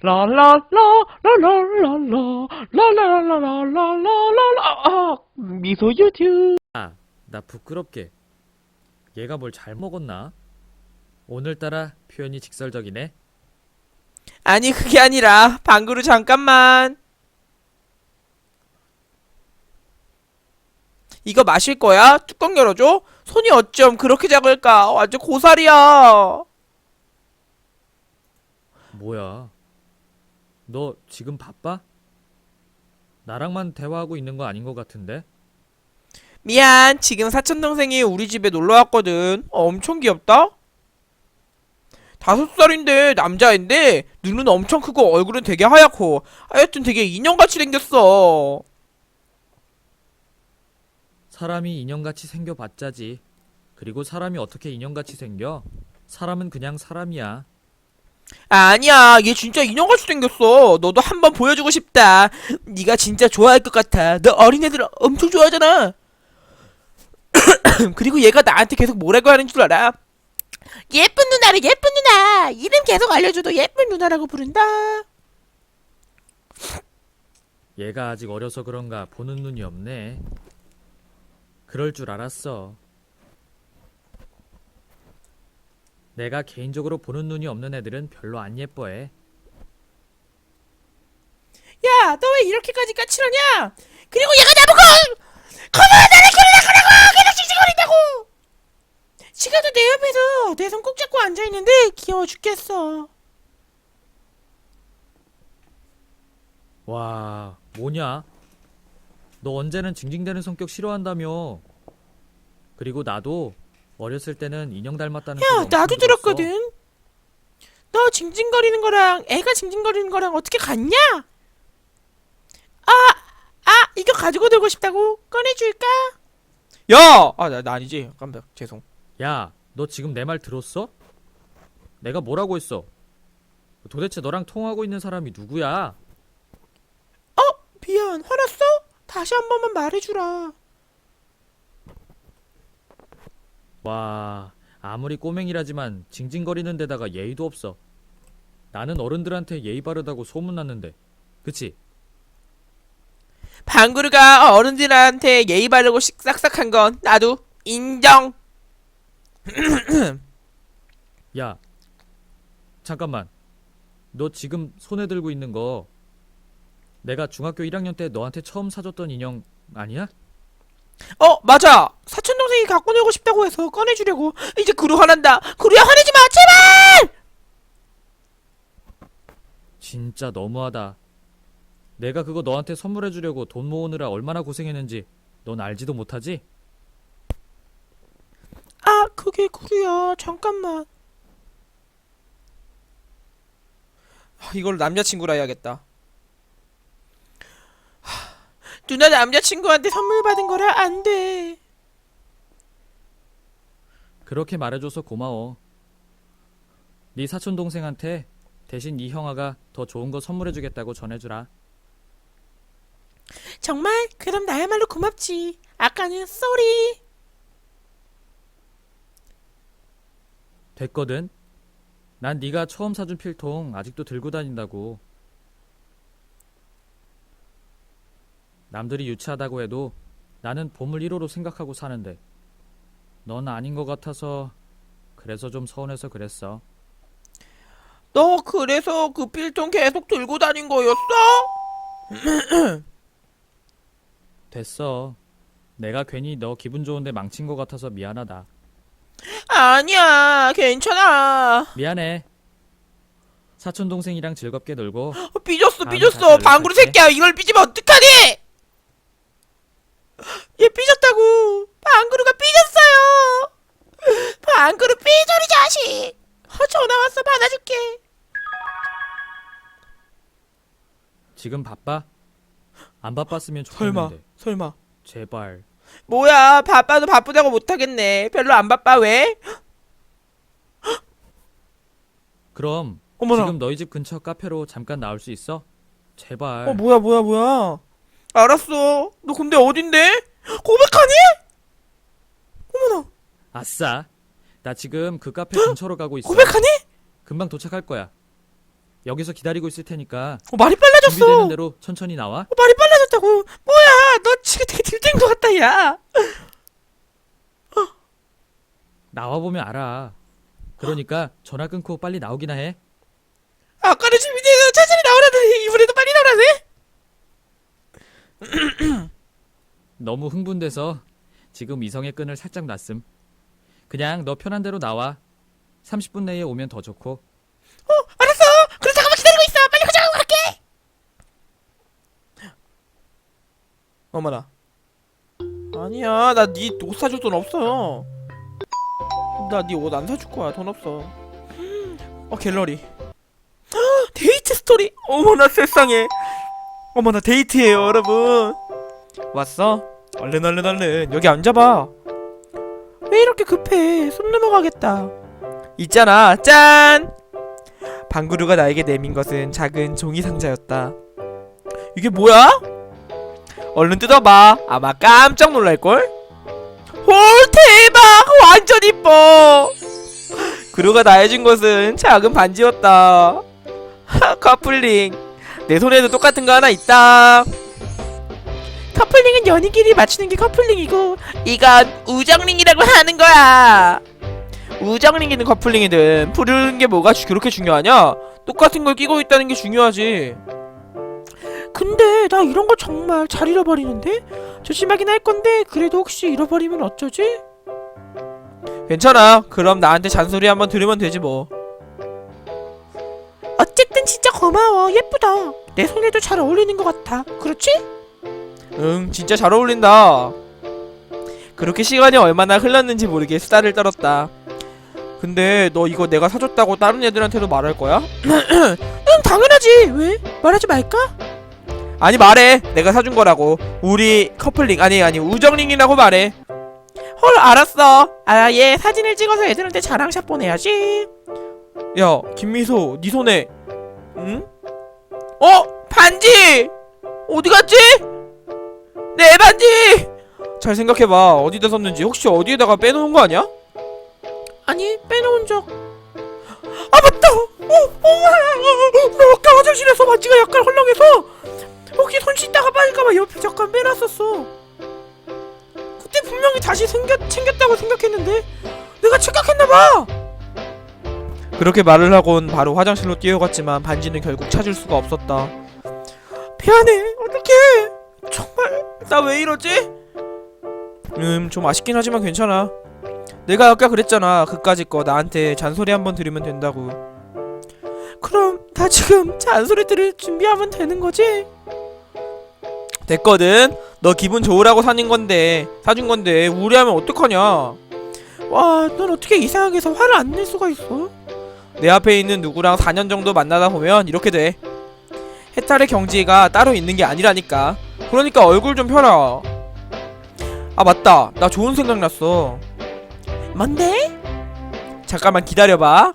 라라라라라라라라라라라라 아, 미소 유튜브 아, 나 부끄럽게. 얘가 뭘 잘 먹었나? 오늘따라 표현이 직설적이네. 아니 그게 아니라 방구루 잠깐만 이거 마실 거야? 뚜껑 열어줘? 손이 어쩜 그렇게 작을까? 완전 고살이야 뭐야? 너 지금 바빠? 나랑만 대화하고 있는 거 아닌 것 같은데? 미안 지금 사촌동생이 우리 집에 놀러 왔거든 엄청 귀엽다 다섯 살인데 남자인데 눈은 엄청 크고 얼굴은 되게 하얗고 하여튼 되게 인형같이 생겼어 사람이 인형같이 생겨봤자지. 그리고 사람이 어떻게 인형같이 생겨? 사람은 그냥 사람이야. 아니야 얘 진짜 인형같이 생겼어. 너도 한번 보여주고 싶다. 네가 진짜 좋아할 것 같아. 너 어린애들 엄청 좋아하잖아. 그리고 얘가 나한테 계속 뭐라고 하는 줄 알아? 예쁜 누나래 예쁜 누나! 이름 계속 알려줘도 예쁜 누나라고 부른다. 얘가 아직 어려서 그런가 보는 눈이 없네. 그럴 줄 알았어. 내가 개인적으로 보는 눈이 없는 애들은 별로 안 예뻐해. 야 너 왜 이렇게까지 까칠하냐 그리고 얘가 나보고 거봐 나를 그러고 계속 씩씩거린다고 지금도 내 옆에서 내 손 꼭 잡고 앉아 있는데 귀여워 죽겠어 와, 뭐냐? 너 언제는 징징대는 성격 싫어한다며. 그리고 나도 어렸을 때는 인형 닮았다는 소리 야, 엄청 나도 들었어. 들었거든. 너 징징거리는 거랑 애가 징징거리는 거랑 어떻게 같냐? 아, 아, 이거 가지고 놀고 싶다고 꺼내줄까? 야, 아, 나, 나 아니지. 깜짝 죄송. 야, 너 지금 내 말 들었어? 내가 뭐라고 했어? 도대체 너랑 통하고 있는 사람이 누구야? 미안, 화났어? 다시 한 번만 말해주라. 와, 아무리 꼬맹이라지만 징징거리는 데다가 예의도 없어. 나는 어른들한테 예의 바르다고 소문났는데. 그치? 방구르가 어른들한테 예의 바르고 씩싹싹한 건 나도 인정. 야, 잠깐만. 너 지금 손에 들고 있는 거 내가 중학교 1학년 때 너한테 처음 사줬던 인형 아니야? 어, 맞아. 사촌 동생이 갖고 놀고 싶다고 해서 꺼내주려고. 이제 구루 화난다. 구루야 화내지 마, 제발. 진짜 너무하다. 내가 그거 너한테 선물해 주려고 돈 모으느라 얼마나 고생했는지 넌 알지도 못하지? 아, 그게 구루야. 잠깐만. 아, 이걸 남자친구라 해야겠다. 하, 누나 남자친구한테 선물 받은 거라 안 돼. 그렇게 말해줘서 고마워. 네 사촌 동생한테 대신 이 형아가 더 좋은 거 선물해 주겠다고 전해주라. 정말? 그럼 나야말로 고맙지. 아까는 쏘리. 됐거든. 난 네가 처음 사준 필통 아직도 들고 다닌다고. 남들이 유치하다고 해도 나는 보물 1호로 생각하고 사는데 넌 아닌 것 같아서 그래서 좀 서운해서 그랬어. 너 그래서 그 필통 계속 들고 다닌 거였어? 됐어. 내가 괜히 너 기분 좋은데 망친 것 같아서 미안하다. 아니야, 괜찮아. 미안해. 사촌 동생이랑 즐겁게 놀고 어, 삐졌어, 다음에 삐졌어. 다시 연락할게. 새끼야. 이걸 삐지면 어떡하니? 얘 삐졌다고. 방구루가 삐졌어요. 방구루 삐조리 자식. 어, 전화 왔어. 받아줄게. 지금 바빠? 안 바빴으면 설마, 좋겠는데. 설마. 제발. 뭐야, 바빠도 바쁘다고 못하겠네. 별로 안 바빠, 왜? 그럼 어머나. 지금 너희 집 근처 카페로 잠깐 나올 수 있어? 제발. 어, 뭐야, 뭐야, 뭐야. 알았어. 너 근데 어딘데? 고백하니? 어머나, 아싸. 나 지금 그 카페 근처로 가고 있어. 고백하니? 금방 도착할 거야. 여기서 기다리고 있을 테니까 어, 말이 빨라졌어. 준비되는 대로 천천히 나와. 어, 말이 빨라졌다고. 뭐야? 너 지금 되게 들뜬 것 같다, 야. 나와 보면 알아. 그러니까 전화 끊고 빨리 나오기나 해. 아까는 준비돼서 천천히 나오라더니 이번에도 빨리 나오라네. 너무 흥분돼서 지금 이성의 끈을 살짝 놨음. 그냥 너 편한 대로 나와. 30분 내에 오면 더 좋고. 알았어. 그럼 잠깐만 기다리고 있어. 빨리 화장하고 갈게. 어머나. 아니야, 나 네 옷 사줄 돈 없어. 나 네 옷 안 사줄 거야. 돈 없어. 어 갤러리. 헉, 데이트 스토리. 어머나 세상에. 어머나 데이트예요, 여러분. 왔어? 얼른 얼른 얼른 여기 앉아봐. 왜 이렇게 급해? 손 넘어가겠다. 있잖아, 짠. 방구루가 나에게 내민 것은 작은 종이 상자였다. 이게 뭐야? 얼른 뜯어봐. 아마 깜짝 놀랄걸? 헐, 대박! 완전 이뻐! 그루가 나에 준 것은 작은 반지였다. 하, 커플링. 내 손에도 똑같은 거 하나 있다. 커플링은 연인끼리 맞추는 게 커플링이고, 이건 우정링이라고 하는 거야. 우정링이든 커플링이든 부르는 게 뭐가 주- 그렇게 중요하냐? 똑같은 걸 끼고 있다는 게 중요하지. 근데 나 이런 거 정말 잘 잃어버리는데? 조심하긴 할 건데 그래도 혹시 잃어버리면 어쩌지? 괜찮아. 그럼 나한테 잔소리 한번 들으면 되지 뭐. 어쨌든 진짜 고마워. 예쁘다. 내 손에도 잘 어울리는 것 같아. 그렇지? 응, 진짜 잘 어울린다. 그렇게 시간이 얼마나 흘렀는지 모르게 수다를 떨었다. 근데 너 이거 내가 사줬다고 다른 애들한테도 말할 거야? 응 당연하지 왜? 말하지 말까? 아니 말해 내가 사준 거라고 우리 커플링 아니 아니 우정링이라고 말해 헐 알았어 아 얘 사진을 찍어서 애들한테 자랑샷 보내야지 야 김미소 네 손에 응? 어? 반지! 어디 갔지? 내 반지! 잘 생각해봐 어디다 섰는지 혹시 어디에다가 빼놓은 거 아니야? 아니 빼놓은 적. 아 맞다. 어, 어, 나 아까 화장실에서 반지가 약간 헐렁해서 혹시 손 씻다가 빠질까봐 옆에 잠깐 빼놨었어. 그때 분명히 다시 생겨 챙겼다고 생각했는데 내가 착각했나봐. 그렇게 말을 하곤 바로 화장실로 뛰어갔지만 반지는 결국 찾을 수가 없었다. 미안해. 어떡해. 정말 나 왜 이러지? 음 좀 아쉽긴 하지만 괜찮아. 내가 아까 그랬잖아. 그까짓 거 나한테 잔소리 한번 들으면 된다고. 그럼 나 지금 잔소리 들을 준비하면 되는 거지? 됐거든. 너 기분 좋으라고 사는 건데 사준 건데 우울해하면 어떡하냐? 와, 넌 어떻게 이상하게 해서 화를 안 낼 수가 있어? 내 앞에 있는 누구랑 4년 정도 만나다 보면 이렇게 돼. 해탈의 경지가 따로 있는 게 아니라니까. 그러니까 얼굴 좀 펴라. 아 맞다. 나 좋은 생각 났어. 뭔데? 잠깐만 기다려봐.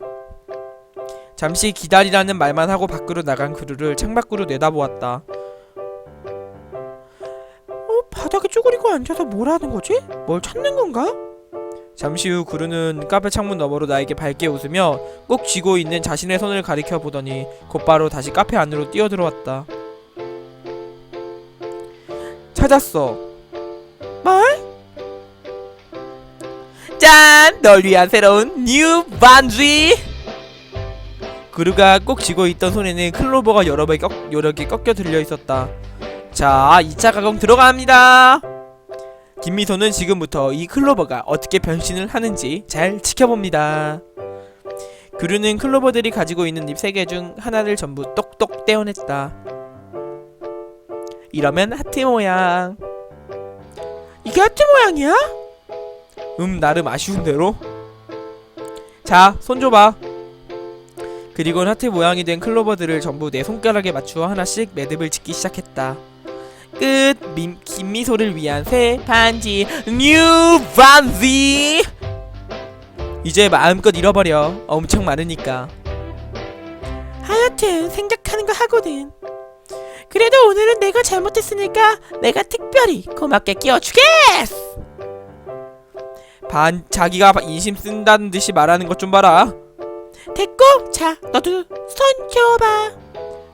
잠시 기다리라는 말만 하고 밖으로 나간 그루를 창밖으로 내다보았다. 어, 바닥에 쪼그리고 앉아서 뭘 하는 거지? 뭘 찾는 건가? 잠시 후 그루는 카페 창문 너머로 나에게 밝게 웃으며 꼭 쥐고 있는 자신의 손을 가리켜 보더니 곧바로 다시 카페 안으로 뛰어들어왔다. 찾았어. 뭘? 짠! 널 위한 새로운 뉴 반지! 그루가 꼭 쥐고 있던 손에는 클로버가 여러 개, 꺾, 여러 개 꺾여 들려 있었다. 자, 2차 가공 들어갑니다. 김미소는 지금부터 이 클로버가 어떻게 변신을 하는지 잘 지켜봅니다. 그루는 클로버들이 가지고 있는 잎 3개 중 하나를 전부 똑똑 떼어냈다. 이러면 하트 모양. 이게 하트 모양이야? 음 나름 아쉬운 대로. 자 손 줘봐. 그리곤 하트 모양이 된 클로버들을 전부 내 손가락에 맞추어 하나씩 매듭을 짓기 시작했다. 끝. 민, 김미소를 위한 새 반지. 뉴 반지. 이제 마음껏 잃어버려. 엄청 많으니까. 하여튼 생각하는 거 하거든 그래도 오늘은 내가 잘못했으니까 내가 특별히 고맙게 끼워주겠어 반 자기가 인심 쓴다는 듯이 말하는 것 좀 봐라. 됐고 자 너도 손 켜봐.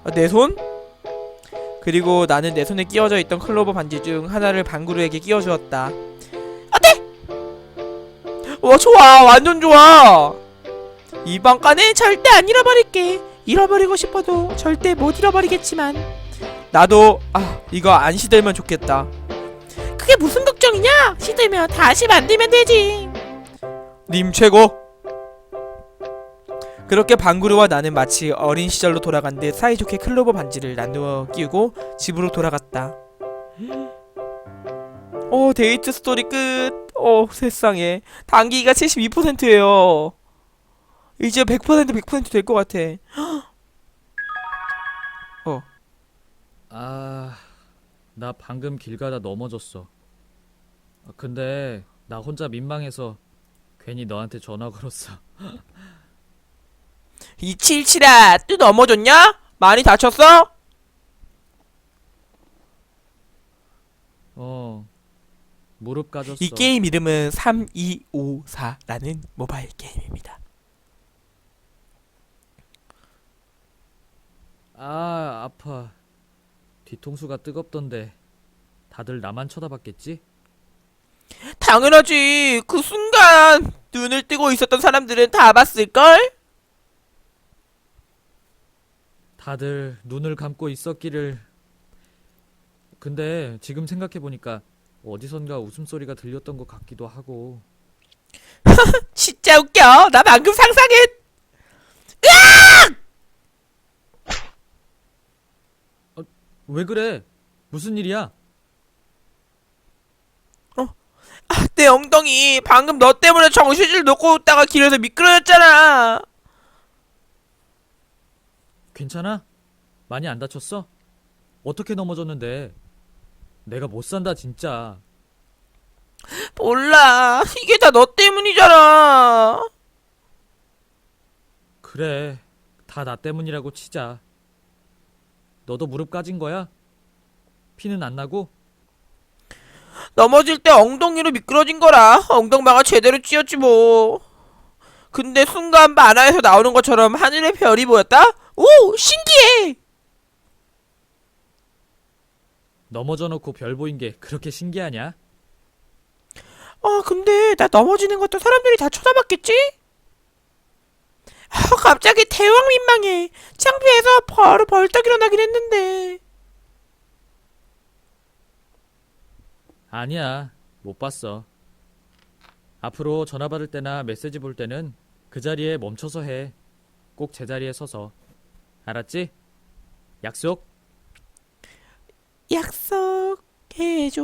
아, 내 손? 그리고 나는 내 손에 끼워져 있던 클로버 반지 중 하나를 방구루에게 끼워주었다. 어때? 와 좋아. 완전 좋아. 이 방간에 절대 안 잃어버릴게. 잃어버리고 싶어도 절대 못 잃어버리겠지만 나도 아 이거 안 시들면 좋겠다 그게 무슨 걱정이냐 시들면 다시 만들면 되지 님 최고 그렇게 방구루와 나는 마치 어린 시절로 돌아간 듯 사이좋게 클로버 반지를 나누어 끼우고 집으로 돌아갔다. 어 데이트 스토리 끝. 어 세상에 단기가 72%예요. 이제 100% 100%될 것 같아. 아, 나 방금 길 가다 넘어졌어. 아, 근데 나 혼자 민망해서 괜히 너한테 전화 걸었어. 이칠칠아 또 넘어졌냐? 많이 다쳤어? 어, 무릎 까졌어. 이 게임 이름은 3254라는 모바일 게임입니다. 아, 아파. 뒤통수가 뜨겁던데. 다들 나만 쳐다봤겠지? 당연하지. 그 순간 눈을 뜨고 있었던 사람들은 다 봤을걸? 다들 눈을 감고 있었기를. 근데 지금 생각해보니까 어디선가 웃음소리가 들렸던 것 같기도 하고. 진짜 웃겨. 나 방금 상상했. 왜 그래? 무슨 일이야? 아, 내 엉덩이 방금 너 때문에 정신줄 놓고 있다가 길에서 미끄러졌잖아. 괜찮아? 많이 안 다쳤어? 어떻게 넘어졌는데? 내가 못 산다 진짜. 몰라. 이게 다 너 때문이잖아. 그래. 다 나 때문이라고 치자. 너도 무릎 까진 거야? 피는 안 나고? 넘어질 때 엉덩이로 미끄러진 거라. 엉덩방아 제대로 찧었지 뭐. 근데 순간 만화에서 나오는 것처럼 하늘에 별이 보였다? 오, 신기해. 넘어져 놓고 별 보인 게 그렇게 신기하냐? 아, 근데 나 넘어지는 것도 사람들이 다 쳐다봤겠지? 아, 갑자기 대왕 민망해. 창피해서 바로 벌떡 일어나긴 했는데. 아니야. 못 봤어. 앞으로 전화 받을 때나 메시지 볼 때는 그 자리에 멈춰서 해. 꼭 제자리에 서서. 알았지? 약속? 약속해줘.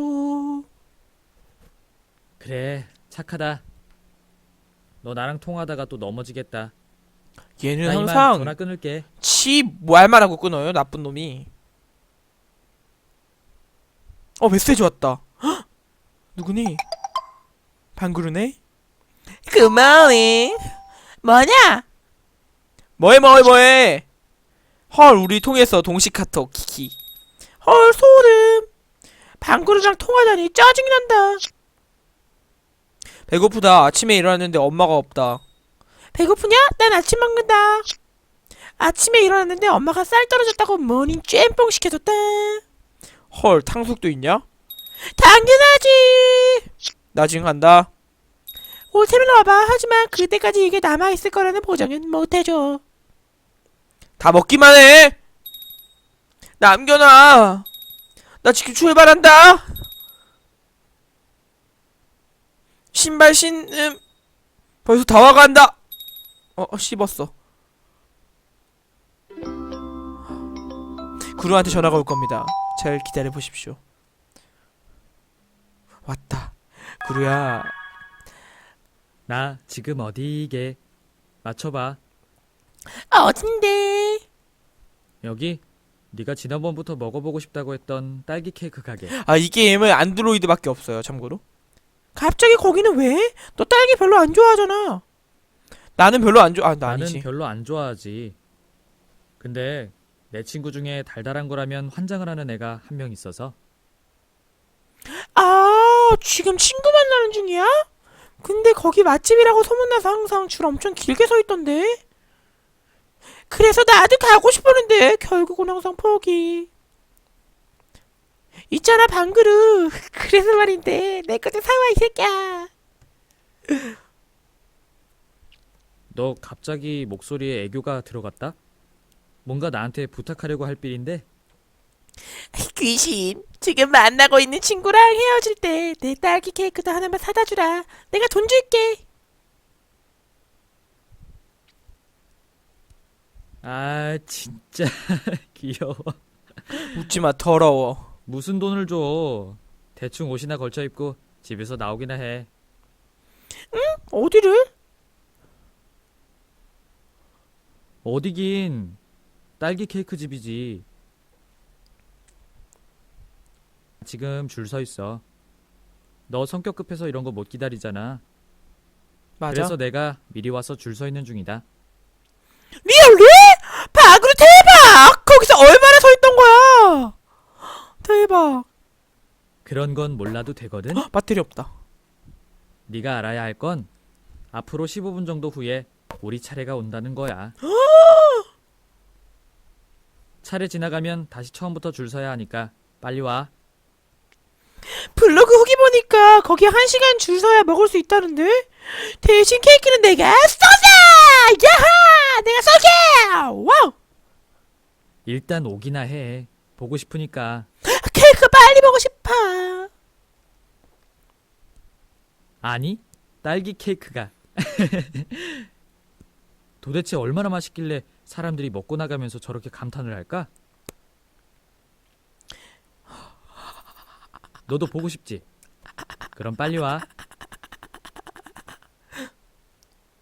그래. 착하다. 너 나랑 통화하다가 또 넘어지겠다. 얘는 나 이만 항상 전화 끊을게. 지 말만 하고 끊어요 나쁜 놈이. 어 메시지 왔다. 헉! 누구니? 방구르네? 굿모닝. 뭐냐? 뭐해 뭐해 뭐해? 헐 우리 통했어 동시 카톡 키키. 헐 소름. 방구르랑 통화다니 짜증난다. 배고프다. 아침에 일어났는데 엄마가 없다 배고프냐? 난 아침 먹는다 아침에 일어났는데 엄마가 쌀 떨어졌다고 모닝 짬뽕 시켜줬다. 헐, 탕수육도 있냐? 당연하지. 나 지금 간다. 올 테면 와봐. 하지만 그때까지 이게 남아있을 거라는 보장은 못해줘. 다 먹기만 해. 남겨놔. 나 지금 출발한다. 신발 신음. 벌써 다 와간다. 어, 어, 씹었어. 구루한테 전화가 올 겁니다. 잘 기다려 보십시오. 왔다. 구루야. 나 지금 어디게? 맞춰봐. 어딘데? 여기? 네가 지난번부터 먹어보고 싶다고 했던 딸기 케이크 가게. 아, 이 게임은 안드로이드밖에 없어요. 참고로. 갑자기 거기는 왜? 너 딸기 별로 안 좋아하잖아. 나는 별로 안 좋아. 아, 나 나는 아니지. 별로 안 좋아하지. 근데 내 친구 중에 달달한 거라면 환장을 하는 애가 한 명 있어서 아, 지금 친구 만나는 중이야? 근데 거기 맛집이라고 소문나서 항상 줄 엄청 길게 서 있던데. 그래서 나도 가고 싶었는데 결국은 항상 포기. 있잖아 방그루. 그래서 말인데 내거좀 사와 이 새끼야. 너 갑자기 목소리에 애교가 들어갔다? 뭔가 나한테 부탁하려고 할 빌인데 귀신. 지금 만나고 있는 친구랑 헤어질 때 내 딸기 케이크도 하나만 사다 주라. 내가 돈 줄게. 아 진짜 귀여워 웃지 마 더러워. 무슨 돈을 줘 대충 옷이나 걸쳐 입고 집에서 나오기나 해 어디를? 어디긴 딸기 케이크 집이지 지금 줄 서 있어 너 성격 급해서 이런 거 못 기다리잖아 맞아. 그래서 내가 미리 와서 줄 서 있는 중이다 리얼리? 방그루 대박! 거기서 얼마나 서 있던 거야? 대박. 그런 건 몰라도 되거든 배터리 없다. 네가 알아야 할 건 앞으로 15분 정도 후에 우리 차례가 온다는 거야. 차례 지나가면 다시 처음부터 줄 서야 하니까 빨리 와. 블로그 후기 보니까 거기 한 시간 줄 서야 먹을 수 있다는데? 대신 케이크는 내가 쏘자! 야하! 내가 쏠게! 와우! 일단 오기나 해. 보고 싶으니까. 케이크 빨리 먹고 싶어. 아니, 딸기 케이크가. 도대체 얼마나 맛있길래 사람들이 먹고 나가면서 저렇게 감탄을 할까? 너도 보고 싶지? 그럼 빨리 와.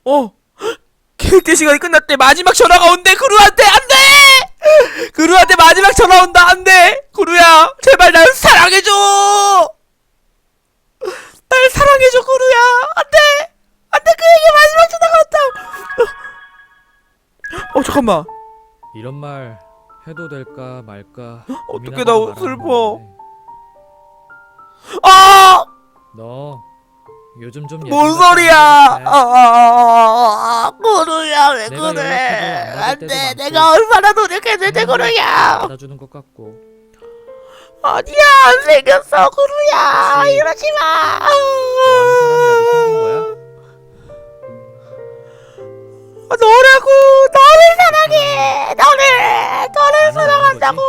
어. 케이크 시간이 끝났대. 마지막 전화가 온대. 그루한테 안 돼! 그루한테 마지막 전화 온다. 안 돼! 그루야, 제발 날 사랑해줘! 날 사랑해줘, 그루야! 안 돼! 안 돼! 그에게 마 어, 잠깐만. 이런 말 해도 될까 말까 어떻게 고민하다가 나 말하는 슬퍼. 건데. 아! 너 요즘 좀 뭔 예전 같지 소리야! 아, 않은데? 아, 아, 아, 그루야, 왜 내가 그래? 연락해도 안안 받을 돼. 때도 많고. 내가 얼마나 노력했는데, 그루야! 받아주는 것 같고 아니야, 안 생겼어! 혹시 이러지 마! 좋아하는 사람이라도 생긴 거야? 너라고! 너를 사랑해! 너를! 너를 사랑한다고!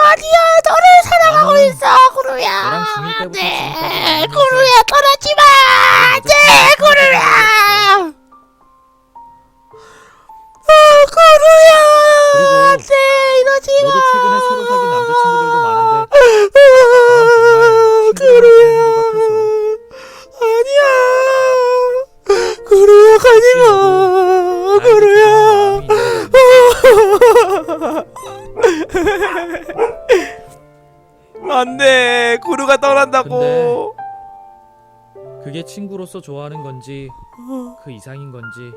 아니야, 너를 사랑하고 나는 있어, 구루야! 너랑 중일 때부터 네, 지금까지 구루야, 떠나지 마! 너의 네, 여자친구가 구루야! 아, 구루야! 그리고 돼, 이러지 마! 너도 최근에 새로 사귄 남자친구들도 돼. 구루가 떠난다고. 그게 친구로서 좋아하는 건지 그 이상인 건지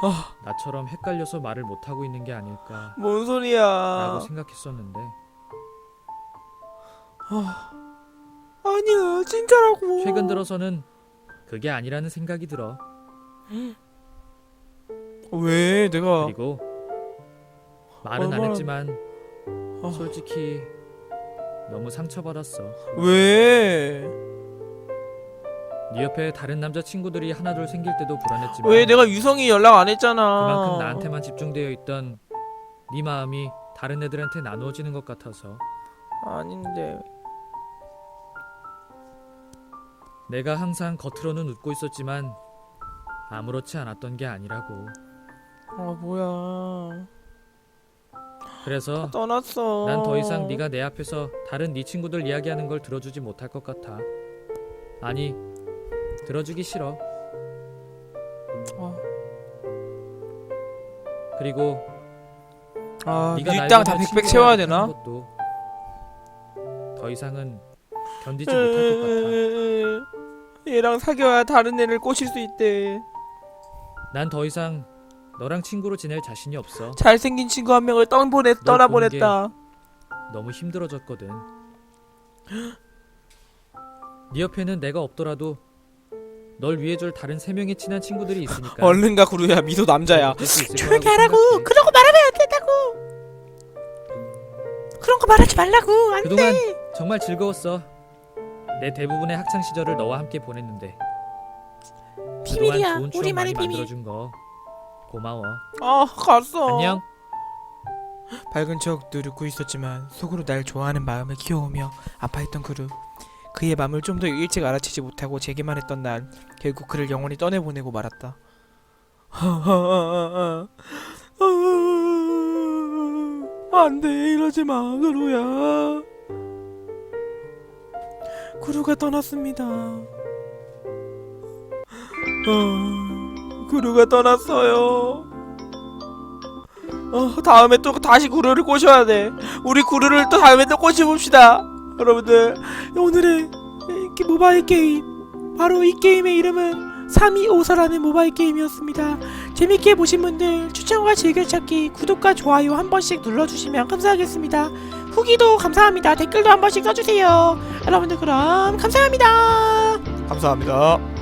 아. 나처럼 헷갈려서 말을 못 하고 있는 게 아닐까라고 뭔 소리야. 생각했었는데 아니야, 진짜라고. 최근 들어서는 그게 아니라는 생각이 들어. 왜 내가 그리고 말은 안 얼마나- 했지만 아. 솔직히 너무 상처받았어. 왜? 네 옆에 다른 남자 친구들이 하나둘 생길 때도 불안했지만 왜 내가 유성이 연락 안 했잖아. 그만큼 나한테만 집중되어 있던 네 마음이 다른 애들한테 나누어지는 것 같아서 아닌데. 내가 항상 겉으로는 웃고 있었지만 아무렇지 않았던 게 아니라고. 아 뭐야. 그래서 떠났어. 난 더 이상 네가 내 앞에서 다른 네 친구들 이야기하는 걸 들어주지 못할 것 같아. 아니, 들어주기 싫어. 어. 그리고 아 네가 날 밀당 다 보며 백백 친구라고 채워야 하는 되나? 것도 더 이상은 견디지 못할 것 같아. 얘랑 사귀어야 다른 애를 꼬실 수 있대. 난 더 이상 너랑 친구로 지낼 자신이 없어. 잘생긴 친구 한 명을 떠보내 떠나보냈다. 너무 힘들어졌거든. 네 옆에는 내가 없더라도 널 위해줄 다른 세 명의 친한 친구들이 있으니까. 얼른 가 구루야 미소 남자야 조용히 하라고. 그런 거 말하면 안 된다고 그런 거 말하지 말라고 안돼 그동안 정말 즐거웠어. 내 대부분의 학창 시절을 너와 함께 보냈는데. 그동안 비밀이야 좋은 추억 우리만의 비밀 만들어준 거 고마워. 아 갔어. 안녕. 밝은 척 누르고 있었지만 속으로 날 좋아하는 마음을 키워오며 아파했던 그루 그의 마음을 좀 더 일찍 알아채지 못하고 제게만 했던 난 결국 그를 영원히 떠내보내고 말았다. 안돼 이러지 마 그루야. 그루가 떠났습니다. 어, 그루가 떠났어요 어, 다음에 또 다시 구르를 꼬셔야 돼. 우리 구르를 또 다음에 또 꼬셔봅시다. 여러분들, 오늘의 이 모바일 게임. 바로 이 게임의 이름은 3254라는 모바일 게임이었습니다. 재밌게 보신 분들, 추천과 즐겨찾기, 구독과 좋아요 한 번씩 눌러주시면 감사하겠습니다. 후기도 감사합니다. 댓글도 한 번씩 써주세요. 여러분들, 그럼 감사합니다. 감사합니다.